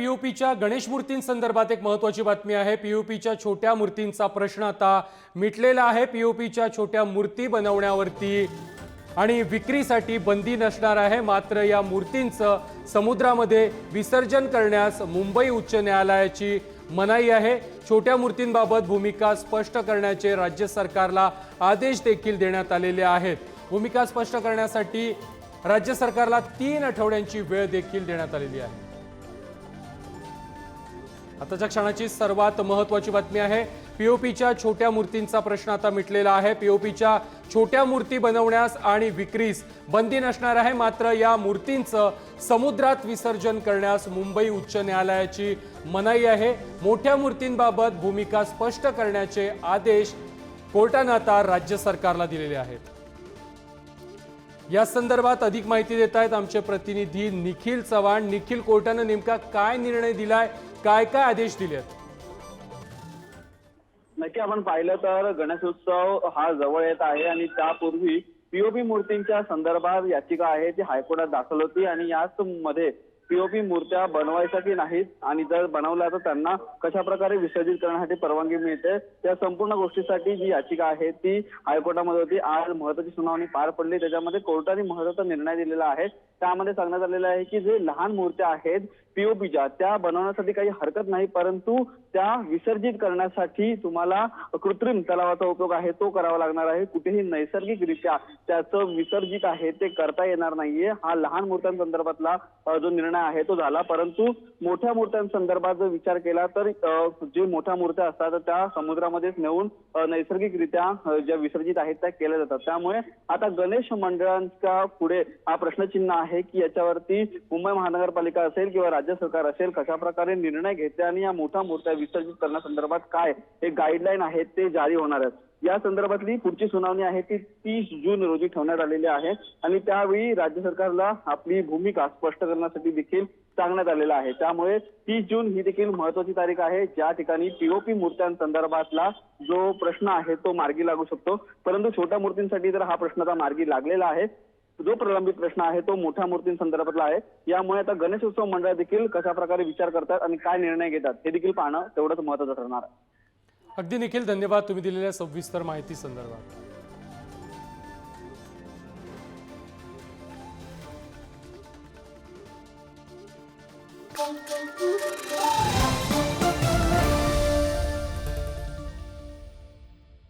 पीओपीच्या गणेश मूर्तींसंदर्भात एक महत्त्वाची बातमी आहे. पीओपीच्या छोट्या मूर्तींचा प्रश्न आता मिटलेला आहे. पीओपीच्या छोट्या मूर्ती बनवण्यावरती आणि विक्रीसाठी बंदी नसणार आहे. मात्र या मूर्तींचं समुद्रामध्ये विसर्जन करण्यास मुंबई उच्च न्यायालयाची मनाई आहे. छोट्या मूर्तींबाबत भूमिका स्पष्ट करण्याचे राज्य सरकारला आदेश देखील देण्यात आलेले आहेत. भूमिका स्पष्ट करण्यासाठी राज्य सरकारला तीन आठवड्यांची वेळ देखील देण्यात आलेली आहे. आताच्या क्षणाची सर्वात महत्वाची बातमी आहे पीओपीच्या छोट्या मूर्तींचा प्रश्न आता मिटलेला आहे. पीओपीच्या छोट्या मूर्ती बनवण्यास आणि विक्रीस बंदी नसणार आहे मात्र या मूर्तींचं समुद्रात विसर्जन करण्यास मुंबई उच्च न्यायालयाची मनाई आहे. मोठ्या मूर्तींबाबत भूमिका स्पष्ट करण्याचे आदेश कोर्टानं आता राज्य सरकारला दिलेले आहेत. या संदर्भात अधिक माहिती देत आहेत आमचे प्रतिनिधी निखिल चव्हाण. निखिल कोर्टानं नेमका काय निर्णय दिलाय? काय काय आदेश दिलेत? नक्की आपण पाहिलं तर गणेशोत्सव हा जवळ येत आहे आणि त्यापूर्वी पीओपी मूर्तींच्या संदर्भात याचिका आहे ती हायकोर्टात दाखल होती आणि याच मध्ये पीओपी मूर्त्या बनवायच्या की नाहीत? आणि जर बनवल्या तर त्यांना कशा प्रकारे विसर्जित करण्यासाठी परवानगी मिळते? त्या संपूर्ण गोष्टीसाठी जी याचिका आहे ती हायकोर्टामध्ये होती. आज महत्वाची सुनावणी पार पडली. त्याच्यामध्ये कोर्टाने महत्त्वाचा निर्णय दिलेला आहे. त्यामध्ये सांगण्यात आलेलं आहे की जे लहान मूर्त्या आहेत पीओपीच्या त्या बनवण्यासाठी काही हरकत नाही परंतु त्या विसर्जित करण्यासाठी तुम्हाला कृत्रिम तलावाचा उपयोग आहे तो करावा लागणार आहे. कुठेही नैसर्गिकरित्या त्याचं विसर्जित आहे ते करता येणार नाहीये. हा लहान मूर्त्यांसंदर्भातला जो निर्णय आहे तो झाला. परंतु मोठ्या मूर्त्यांसंदर्भात जर विचार केला तर जे मोठ्या मूर्त्या असतात त्या समुद्रामध्येच नेऊन नैसर्गिकरित्या ज्या विसर्जित आहेत त्या केल्या जातात. त्यामुळे आता गणेश मंडळांच्या पुढे हा प्रश्नचिन्ह आहे की याच्यावरती मुंबई महानगरपालिका असेल किंवा राज्य राज्य सरकार असेल कशा प्रकारे निर्णय घेते आणि या मोठ्या मूर्त्या विसर्जित करण्यासंदर्भात काय हे गाईडलाईन आहेत ते जारी होणार आहेत. या संदर्भातली पुढची सुनावणी आहे ती तीस जून रोजी ठेवण्यात आलेली आहे आणि त्यावेळी राज्य सरकारला आपली भूमिका स्पष्ट करण्यासाठी देखील सांगण्यात आलेलं आहे. त्यामुळे तीस जून ही देखील महत्वाची तारीख आहे. ज्या ठिकाणी पीओपी मूर्त्यांसंदर्भातला जो प्रश्न आहे तो मार्गी लागू शकतो. परंतु छोट्या मूर्तींसाठी तर हा प्रश्न आता मार्गी लागलेला आहे. जो प्रलंबित प्रश्न आहे तो मोठ्या मूर्तींसंदर्भातला आहे. यामुळे आता गणेशोत्सव मंडळ देखील कशा प्रकारे विचार करतात आणि काय निर्णय घेतात हे देखील पाहणं तेवढंच महत्वाचं ठरणार आहे. अगदी निखिल धन्यवाद तुम्ही दिलेल्या सविस्तर माहिती संदर्भात.